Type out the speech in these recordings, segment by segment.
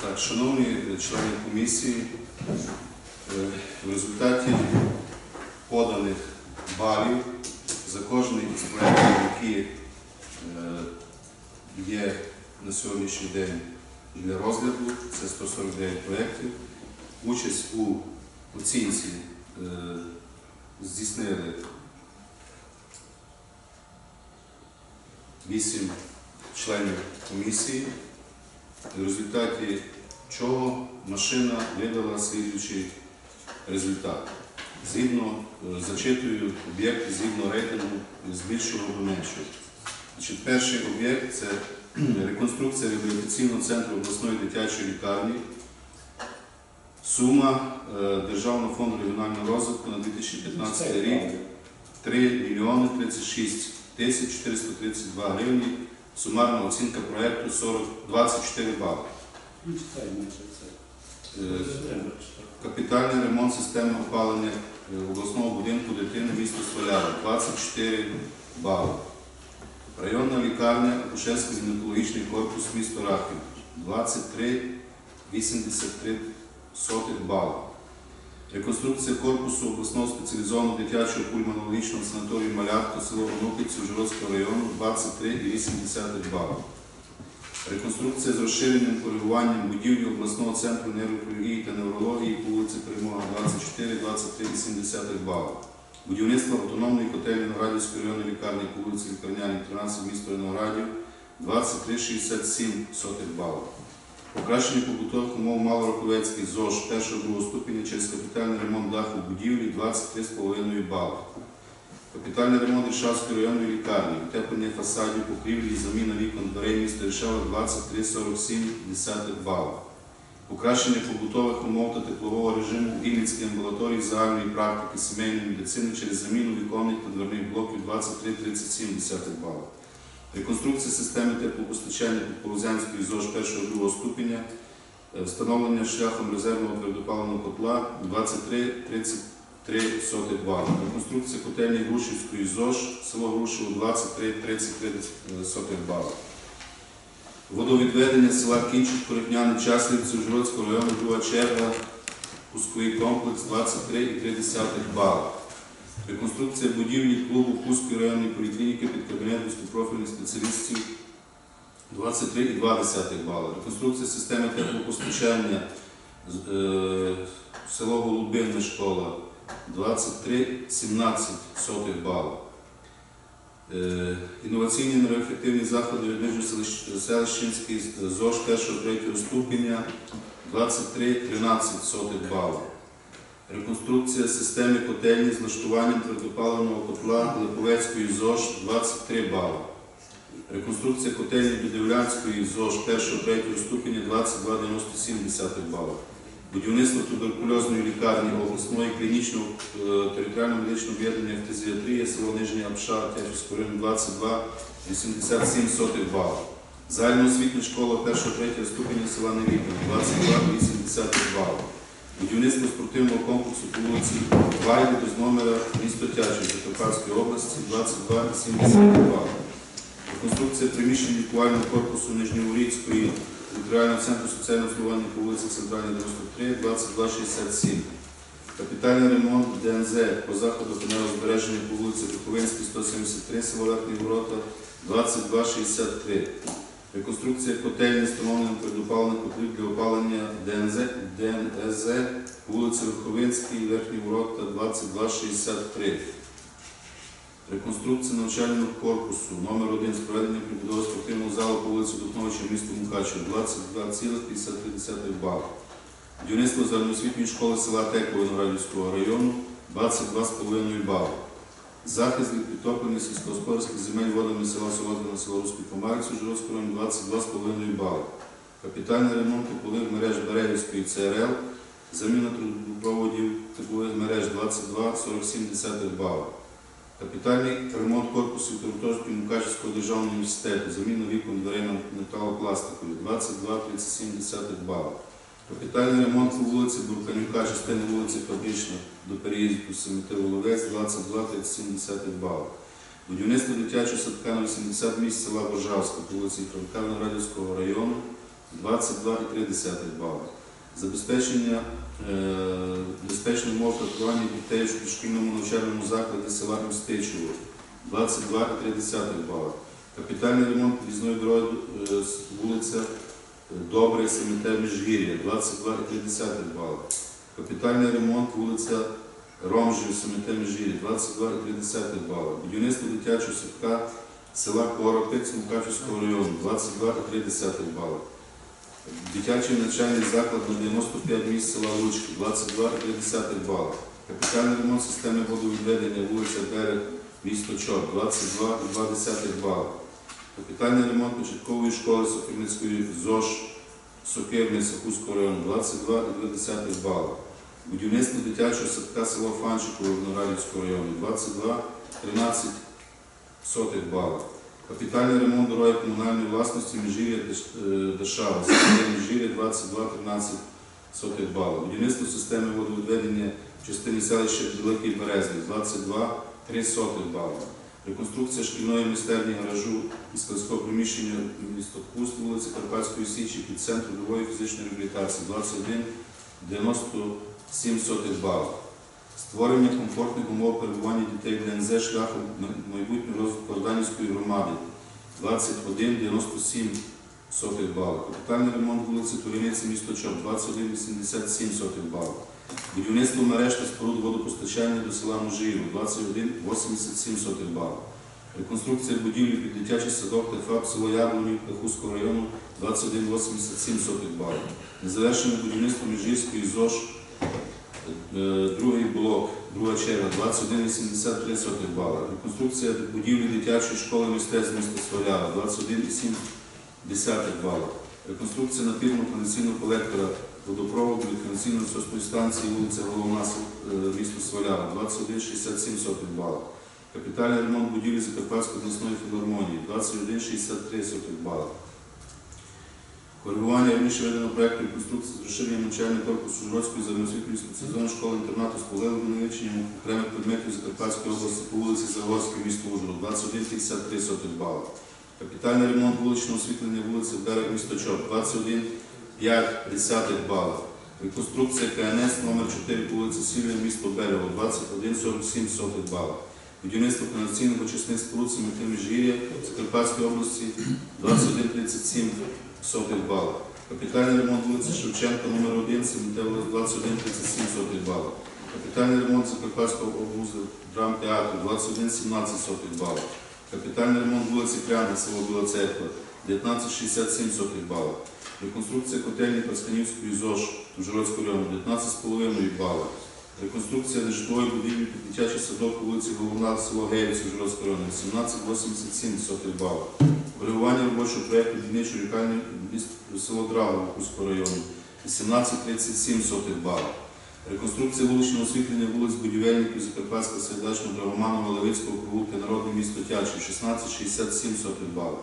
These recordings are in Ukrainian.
Так, шановні члени комісії, е, в результаті поданих балів за кожний із проєктів, які е, є на сьогоднішній день для розгляду, це 149 проєктів, участь у оцінці е, здійснили 8 членів комісії в результаті чого машина видала слідуючий результат. Згідно е, зачитую об'єкти згідно рейтингу з більшого до меншого. Значить, перший об'єкт це реконструкція реабілітаційного центру обласної дитячої лікарні. Сума е, Державного фонду регіонального розвитку на 2015 рік 3 мільйони 36 тисяч 432 гривні. Сумарна оцінка проєкту 24 бали. Ну, це. Е. Капітальний ремонт системи опалення е, обласного будинку дитини міста Столяра 24 бали. Районна лікарня Акушерський гінекологічний корпус місто Рахів 23,83 бали. Реконструкція корпусу обласного спеціалізованого дитячого пульмонологічного санаторію Малятка село Онуківці Ужгородського району 23,8 бали. Реконструкція з розширенням коригуванням будівлі обласного центру нейрохірургії та неврології по вулиці Перемога 24, 23,7 бали. Будівництво автономної котельні Новоградівської районної лікарні по вулиці Лікарняній 13 місто Виноградів 23,67 бали. Покращення побутових умов Малороковецький ЗОЖ першого другого ступеня через капітальний ремонт даху будівлі 23,5 бали. Капітальний ремонт Іршавської районної лікарні, утеплення фасадів, покрівлі і заміна вікон дверей міста Іршава 23,47 балів. Покращення побутових умов та теплового режиму в Вінницькій амбулаторії загальної практики сімейної медицини через заміну віконних та дверних блоків 23,37 балів. Реконструкція системи теплопостачання Підполозянської ЗОЖ 1-2 ступеня, е, встановлення шляхом резервного твердопаливного котла 23,33 бали. Реконструкція котельні Грушівської ЗОЖ, село Грушево 23,33 бали. Водовідведення села Кінчик, Корихняни, Часлівці, Ужгородського району, друга черга, пусковий комплекс 23,3 бали. Реконструкція будівлі клубу Кузької районної поліклініки під кабінет вузькопрофільних спеціалістів 23,2 бали. Реконструкція системи теплопостачання е, село Голубинна школа 23,17 бали. Е, Інноваційні енергоефективні заходи Нижньоселищинський ЗОЖ 1-3 ступеня 23,13 бали. Реконструкція системи котельні з влаштуванням твердопаливного котла Липовецької ЗОЖ 23 бали. Реконструкція котельні Підівлянської ЗОЖ 1-3 ступеня 22,97 бали. Будівництво туберкульозної лікарні обласної клінічного е, територіального медичного об'єднання фтизіатрія село Нижня Апша Тячівського району 22,87 бали. Загальноосвітня школа 1-3 ступеня села Невідня 22,80 бали. Будівництво спортивного комплексу по вулиці Вайди з номера місто Тячів Закарпатської області 22,70 бали. Реконструкція приміщень лікувального корпусу Нижньоворічської територіального центру соціального обслуговування по вулиці Центральній 93, 2267. Капітальний ремонт ДНЗ по заходу каналозбереження по вулиці Буковинській, 173, село Ворота, 2263. Реконструкція котельні, встановлення передопалених котлів для опалення ДНЗ, ДНЗ вулиці Верховинській, Верхні Ворота, 2263. Реконструкція навчального корпусу номер 1 з проведенням прибудови спортивного залу по вулиці Духновича міста Мукачево 22,53 бал. Будівництво загальноосвітньої школи села Теково Виноградівського району 22,5 бал. Захист від підтоплення сільськогосподарських земель водами села Солодина, села Руський Комарець Ужгородського району 22,5 бал. Капітальний ремонт теплових мереж Берегівської ЦРЛ, заміна трубопроводів теплових мереж 22,47 бал. Капітальний ремонт корпусу Картошки Мукачівського державного університету, заміна вікон дверей металопластикові 22,37 бал. Капітальний ремонт по вулиці Бурканюка, частини вулиці Фабрична до переїзду Семити Воловець 22,37 бал. Будівництво дитячого садка на 80 місць села Божавська по вулиці Франка району 22,3 бали. Забезпечення е, безпечних умов харчування дітей в шкільному навчальному закладі села Мстичево 22,3 бали. Капітальний ремонт під'їзної дороги е, вулиця Добре, Семете, Міжгір'я 22,3 бали. Капітальний ремонт вулиця Ромжів, Семете, Міжгір'я 22,3 бали. Будівництво дитячого садка села Коропець Мукачівського району 22,3 бали. Дитячий навчальний заклад на 95 місць села Лучки 22,3 бали. Капітальний ремонт системи водовідведення вулиця Берег, місто Чор 22,2 бали. Капітальний ремонт початкової школи Сокирницької ЗОЖ Сокирний Сахузького району 22,2 бали. Будівництво дитячого садка село Фанчикове Виноградівського району 22,13 сотих бала. Капітальний ремонт дороги комунальної власності Міжгір'я Деш- е, Дешава, село Міжгір'я 22,13 сотих бала. Будівництво системи водовідведення в частині селища Великий Березний 22,3 бала. Реконструкція шкільної майстерні гаражу і складського приміщення місто Куст, вулиці Карпатської Січі під центру нової фізичної реабілітації 21,97 сотих бала. Створення комфортних умов перебування дітей в ДНЗ шляхом майбутнього розвитку Орданівської громади 21,97 сотих бала. Капітальний ремонт вулиці Турівниці, місто Чоп 21,87 сотих бала. Будівництво мереж та споруд водопостачання до села Можиїв 21,87 сотих бала. Реконструкція будівлі під дитячий садок та ФАП село Яблонів Кахузького району 21,87 сотих бала. Незавершене будівництво Міжгірської ЗОЖ Е, Другий блок, друга черга, 21,83 сотих бала. Реконструкція будівлі дитячої школи мистецтв міста Своляра, 21,7 бала. Реконструкція напірного каналізаційного колектора Водопровод від конційно-насосної станції вулиця Головна е, місто Свалява, 2167 сотих балів. Капітальний ремонт будівлі Закарпатської обласної філармонії 2163 сотих балів. Коригування раніше веденого проєкту реконструкції з розширенням навчального корпусу Жорської загальноосвітньої спеціалізованої школи інтернату з полегливим вивченням окремих предметів Закарпатської області по вулиці Загорській, місто Ужгород, 2153 сотих балів. Капітальний ремонт вуличного освітлення вулиці Берег місточок 21 0,5 балів. Реконструкція КНС номер 4 вулиця Сільне, місто Берево 21,47 балів. Будівництво канаційних очисних споруд Сементи Міжгір'я Закарпатській області 21,37 балів. Капітальний ремонт вулиці Шевченка номер 1 Сементево 21,37 балів. Капітальний ремонт Закарпатського області драмтеатру 21,17 балів. Капітальний ремонт вулиці Крянка, село Біла Церква 19,67 балів. Реконструкція котельні Парсканівської ЗОЖ Ужгородського району 19,5 балів. Реконструкція нежитлової будівлі під дитячий садок вулиці Головна, село Гейриць Ужгородського району 17,87 сотих балів. Робочого проєкту дільничої лікарні село Драгово Кузького району 18,37 сотих. Реконструкція вуличного освітлення вулиць Будівельників, Закарпатська, Сердачного, Драгоманова, Левицького, провулки, Народне місто Тячів 16,67 сотих балів.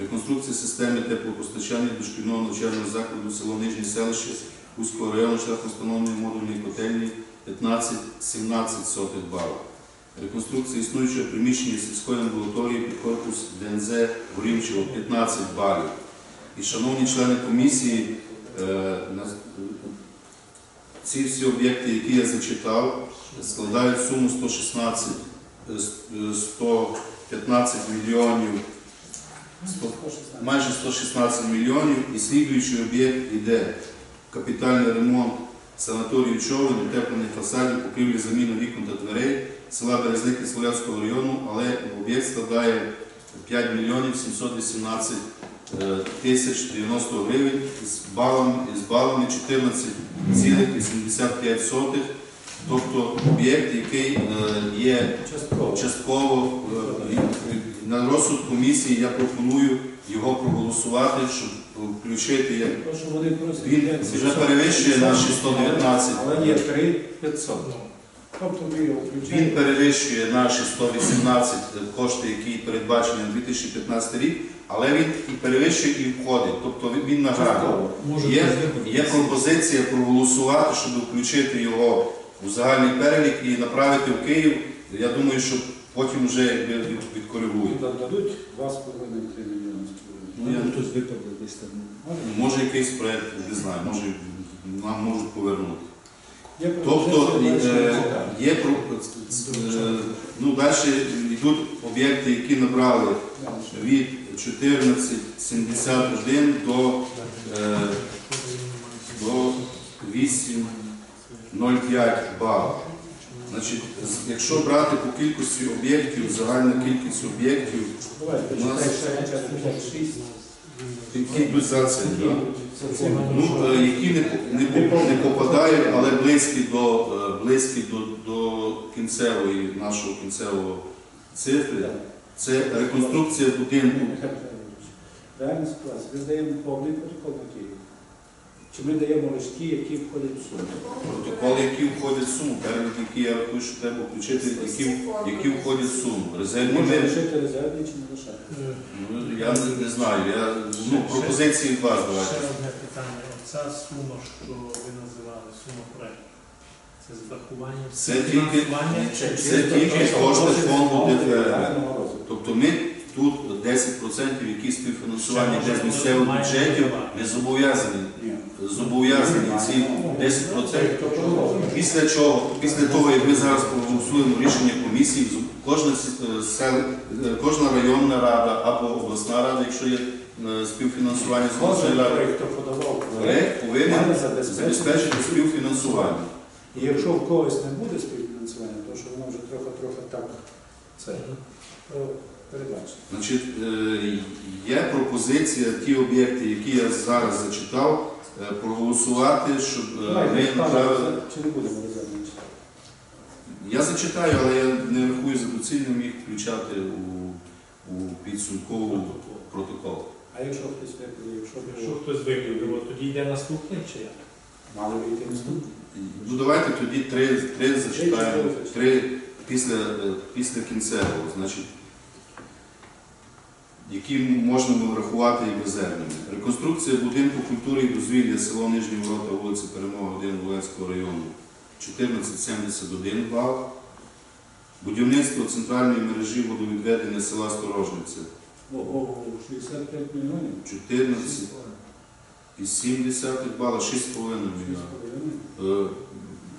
Реконструкція системи теплопостачання дошкільного навчального закладу село Нижнє селище Кузького району шляхом встановлення модульної котельні 15,17 сотих балів. Реконструкція існуючого приміщення сільської амбулаторії під корпус ДНЗ Горівчого 15 балів. І, шановні члени комісії, е, ці всі об'єкти, які я зачитав, складають суму 116, е, с- е, 115 мільйонів, 100 майже 116 мільйонів, і слідуючий об'єкт йде капітальний ремонт санаторію човен, утеплення фасадів, покрівлі заміну вікон та дверей села Березники Слов'янського району, але об'єкт складає 5 мільйонів 718 е, тисяч 90 гривень з балами, з балами 14,85 сотих. Тобто об'єкт, який е, є Частково. На розсуд комісії, я пропоную його проголосувати, щоб включити як він вже перевищує наші 119. Але є 3 500. Тобто ми його Він перевищує наші 118 кошти, які передбачені на 2015 рік, але він і перевищує і входить. Тобто він- він на грані. Є, є пропозиція проголосувати, щоб включити його у загальний перелік і направити в Київ. Я думаю, що потім вже якби від- Дадуть 2,5-3 мільйони. Ну, я- тут випаде десь там. Може якийсь проєкт, не знаю, може нам можуть повернути. Є Тобто е, бачите, є е, ну, далі йдуть об'єкти, які набрали від 1471 до, е, до 8,05 балів. Значить, якщо брати по кількості об'єктів, загальна кількість об'єктів, У нас- почитай ще 56. які йдуть за це, да? Ну, е, які не, не, не попадають, але близькі до, е, близькі до, до кінцевої, нашого кінцевого цифри, це реконструкція будинку. Реальна ситуація. Ми даємо повний протокол на Київ. Чи ми даємо ті, які входять в суму? Протоколи, які входять в суму, перелік, які я рахую, що треба включити, які, які входять в суму. Резервні Можна ми, лишити резервні чи не лишати? ну, я не, не знаю, я, ну, пропозиції від вас давайте. Ще одне питання. Оця сума, що ви називали, сума проекту. Це з врахуванням Це тільки- фінансування чи це тільки кошти фонду ДФР. Тобто ми тут 10% які співфінансування йде з місцевих бюджетів, ми зобов'язані, Ні. Зобов'язані ці 10%. Тобто. Після чого, після того, як ми зараз проголосуємо рішення комісії, кожна, е, сел, е, кожна районна рада або обласна рада, якщо є е, співфінансування з обласної ради, хто подавав проект, проект повинен забезпечити співфінансування. І якщо в когось не буде співфінансування, то що воно вже трохи-трохи так це передбачено. Значить, є пропозиція, ті об'єкти, які я зараз зачитав, проголосувати, щоб е, Давайте, ми направили. Чи не будемо резервно читати? Я зачитаю, але я не рахую за доцільним їх включати у, у підсумкову протокол. А якщо хтось випаде, якщо Якщо було, хтось виявив, тоді йде наступний чи як? мали вийти наступний? Ну давайте тоді три, три зачитаємо, три після, е, після кінцевого, значить, які можна врахувати як резервними. Реконструкція будинку культури і дозвілля село Нижні Ворота, вулиця Перемога 1 Волинського району 1471 бал. Будівництво центральної мережі водовідведення села Сторожниця Ого, 65 мільйонів. 14 і 70 бала 6,5 мільйона.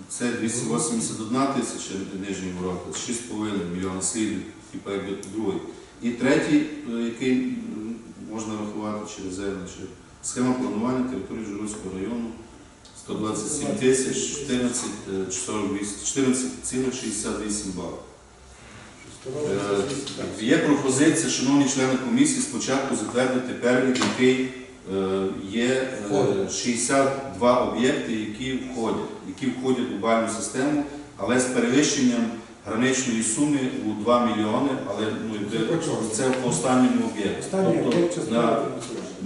Це 281 тисяча нижні ворота, 6,5 мільйона слідів, типу якби другий. І третій, е, який можна рахувати резервний, чи схема планування території Жирольського району 127 тисяч 14, е, 48 14,68 балів. Е, Є пропозиція, шановні члени комісії, спочатку затвердити перелік, який є е, 62 об'єкти, які входять, які входять у бальну систему, але з перевищенням граничної суми у 2 мільйони, але ну, це по останньому об'єкту. Тобто на,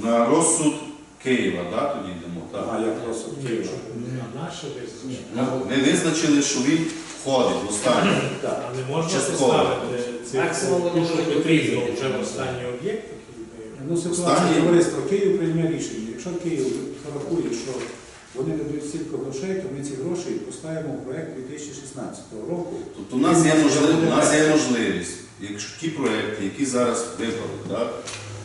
на розсуд Києва, да, тоді йдемо. Так. А як просто Києва? Ми визначили, що він входить в останній. А не можна Частково. поставити Максимум можуть потрібно вже в останній об'єкт, Ну, ситуація, Останній- товариство, Київ прийме рішення. Якщо Київ порахує, що вони дадуть стільки грошей, то ми ці гроші поставимо в проект 2016 року. Тобто у нас є можливість, у нас є можливість, якщо ті проекти, які зараз випали, так,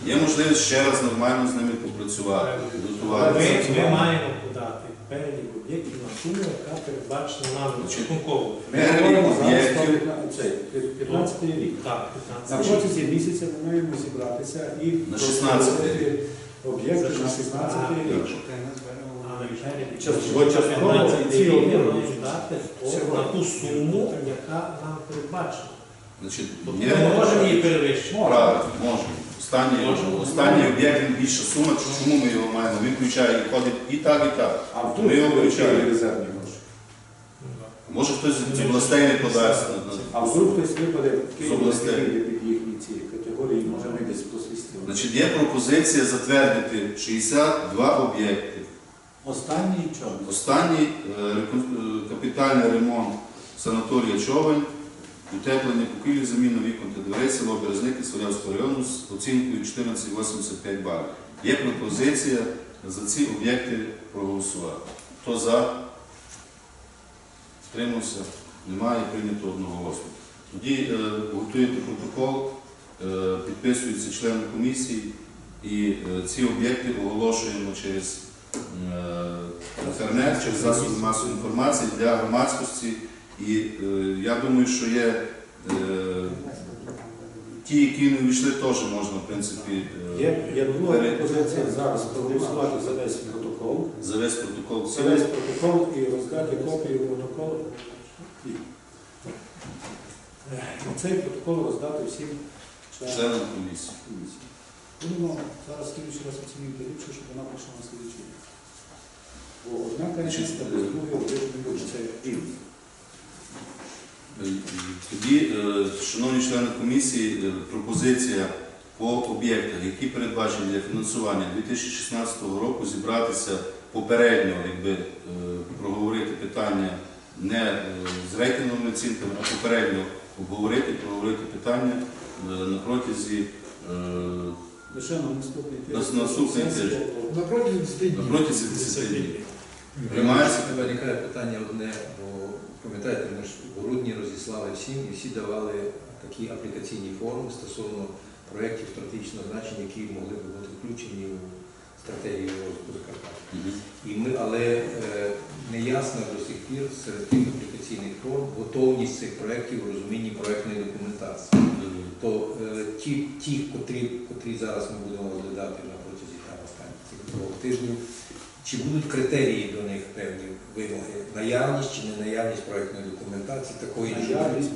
є можливість ще раз нормально з ними попрацювати, Ми, підготуватися. ми маємо подати перелік об'єктів на суму, яка передбачена нам рахунково. Ми Перелік говоримо зараз об'єктів. про 15 цей, 15 рік. Так, На 15 протязі місяця ми маємо зібратися і На 16 розробити об'єкти на 16 рік. Але перелік Частково- частково 15 ці рік об'єкти. маємо дати по- на ту суму, яка нам передбачена. Значить, Тобто є ми можемо її перевищити. правильно, можемо. Останній, останній об'єкт він більша сума, чому ми його маємо? Він включає і ходить і так, і так. А в Ми його включаємо. резервні гроші. Може хтось з областей не подасть. на- на- А вдруг хтось випаде в Києві під їхні ці категорії, може ми десь посвістили. Значить, є пропозиція затвердити 62 об'єкти. Останній чому? Останній е, е, капітальний ремонт санаторія Човень, утеплення покрівлі, заміна вікон та дверей, село Березники, Свалявського району з оцінкою 14,85 балів. Є пропозиція за ці об'єкти проголосувати. Хто за? Втримався? Немає прийнято одноголосно. Тоді е, готуєте протокол, е, підписуються члени комісії, і ці об'єкти оголошуємо через інтернет, через засоби масової інформації для громадськості. І е, я думаю, що є е, ті, які не увійшли, теж можна, в принципі, е, Є, є друга пропозиція зараз проголосувати за весь протокол. за весь протокол За весь протокол і роздати копію протоколу. І, Е, і цей протокол роздати всім членам комісії. комісії. Будемо зараз слідчий раз оцінювати ліпше, щоб вона прийшла на слідчий без другої вже не. Це рівно. Е, Тоді, е, шановні члени комісії, е, пропозиція по об'єктах, які передбачені для фінансування 2016 року, зібратися попередньо, якби проговорити питання не з рейтинговими оцінками, а попередньо обговорити, проговорити питання на протязі Лише на наступний На- на наступний Сесія, тиждень. то- На протязі 10 днів. Протязі 10 днів. Приймається? Виникає питання одне, бо пам'ятаєте, ми ж в грудні розіслали всім і всі давали такі аплікаційні форми стосовно проєктів стратегічного значення, які могли б бути включені у стратегію розвитку Закарпаття. І ми, але е, неясно до сих пір серед тих аплікаційних форм готовність цих проєктів у розумінні проєктної документації. То е, ті, ті котрі, котрі зараз ми будемо розглядати на протязі останніх цих двох тижнів, чи будуть критерії до них певні вимоги? Наявність чи не наявність проєктної документації, такої не Наявність.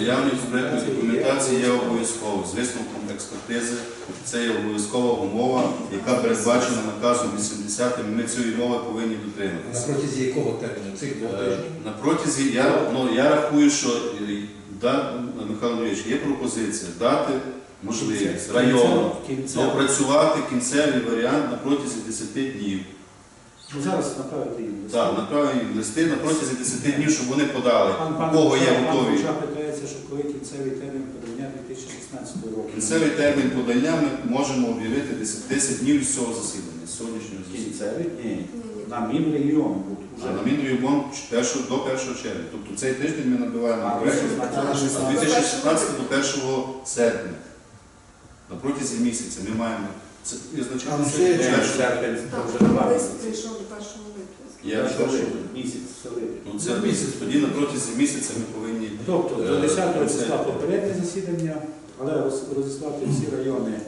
Наявність проєктної документації є обов'язково. З висновком експертизи це є обов'язкова умова, яка передбачена наказом 80 і ми цієї умови повинні На дотримуватися. протязі якого терміну? Цих двох Е, тижнів? На протязі я, ну, я рахую, що е, да, Михайло Андрійович, є пропозиція дати можливість району Кінцево. опрацювати кінцевий варіант на протязі 10 днів. Ну, Зараз направити їм. лист. Так, направити їм листи на протязі 10 днів, щоб вони подали, у кого є Пан готові. Куча питається, що коли кінцевий термін подання 2016 року. Кінцевий термін подання ми можемо об'явити 10, 10 днів з цього засідання, з сьогоднішнього засідання. Кінцевий? Ні. На Мінрегіон буде А на Мінрегіон першого- до 1 червня. Тобто цей тиждень ми набиваємо А, проєкт з 2016 до 1 серпня. На протязі місяця ми маємо це ізначально ну, це серпень, вже два місяці. прийшов до першого. Я прошу. Місяць в. Ну це місяць. Тоді на протязі місяця ми повинні Тобто до Е, 10 це- числа попереднє засідання, але роз- розіслати всі райони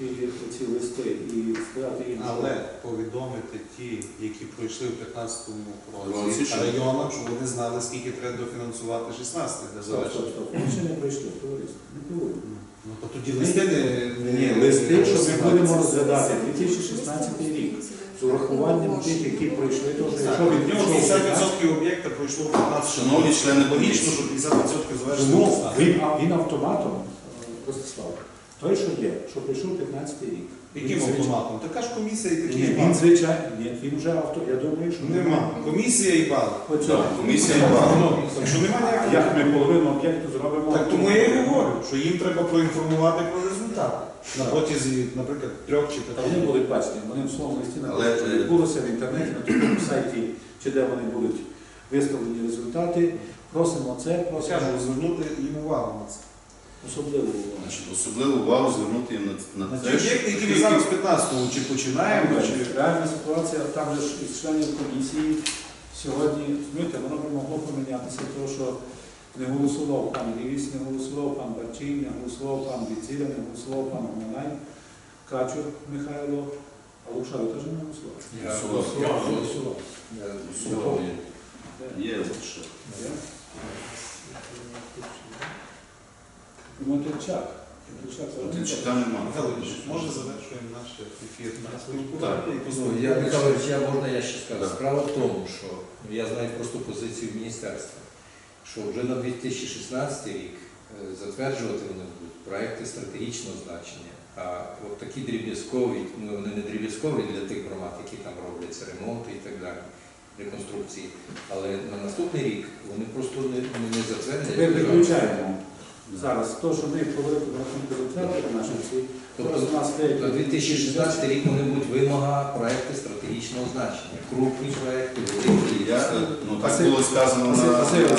і ці листи і сказати їм, що- Але повідомити ті, які пройшли у 15-му Році, році що? районам, щоб вони знали, скільки треба дофінансувати 16 для Стоп, завершення. стоп, стоп. Ще не пройшли, товариство. Не. Ну то тоді листи не, Ні, не- листи, що ми будемо розглядати 2016 рік. З урахуванням тих, які пройшли, то що якщо він В нього 50% об'єкта пройшло в 15 Шановні члени Логічно, що 50% завершено. Ну, він, він автоматом, е, Ростислав, той, що є, що прийшов 15 рік. Яким автоматом? Така ж комісія і Ні, такий він бал. звичайно, ні, він вже авто, я думаю, що Нема. Комісія і бал. Оце. Комісія і бал. Ну, Так що немає ніякого. як ми половину об'єкту зробимо? Так тому я і говорю, що їм треба проінформувати про результати. На протязі, наприклад, трьох чи Та п'яти. вони будуть бачені, вони в своєму листі Але, е, відбулося в інтернеті, на тому сайті, чи де вони будуть виставлені результати. Просимо це, просимо звернути їм увагу на це. Особливу увагу. Значить, особливу увагу звернути їм на, На те, що об'єкти, які ми зараз в 15-му чи починаємо, чи Реальна ситуація, там же ж із членів комісії сьогодні, розумієте, воно б могло помінятися, тому що не голосував пан Лівіс, не голосував пан Барчий, не голосував пан Відзіля, не голосував пан Гомонай, Качур Михайло, а Луша ви теж не голосував? Я Голосував. я голосував. Я Слово є. Є Мотильчак це немає. Михайлович, може завершуємо наш ефір Так. я, Михайлович, я можна я ще скажу. Справа в тому, що ну, я знаю просто позицію міністерства, що вже на 2016 рік е, затверджувати вони будуть проекти стратегічного значення. А от такі дріб'язкові, ну вони не дріб'язкові для тих громад, які там робляться ремонти і так далі, реконструкції. Але на наступний рік вони просто не, не, не затвердять. Ми виключаємо зараз то, що ми по великому рахунку затвердили наші ці. Тобто у нас деякі- на 2016 рік вони будуть вимога проекти стратегічного значення. Крупні проекти, великі. Я, е, ну, так було сказано Василь- на, Василь- на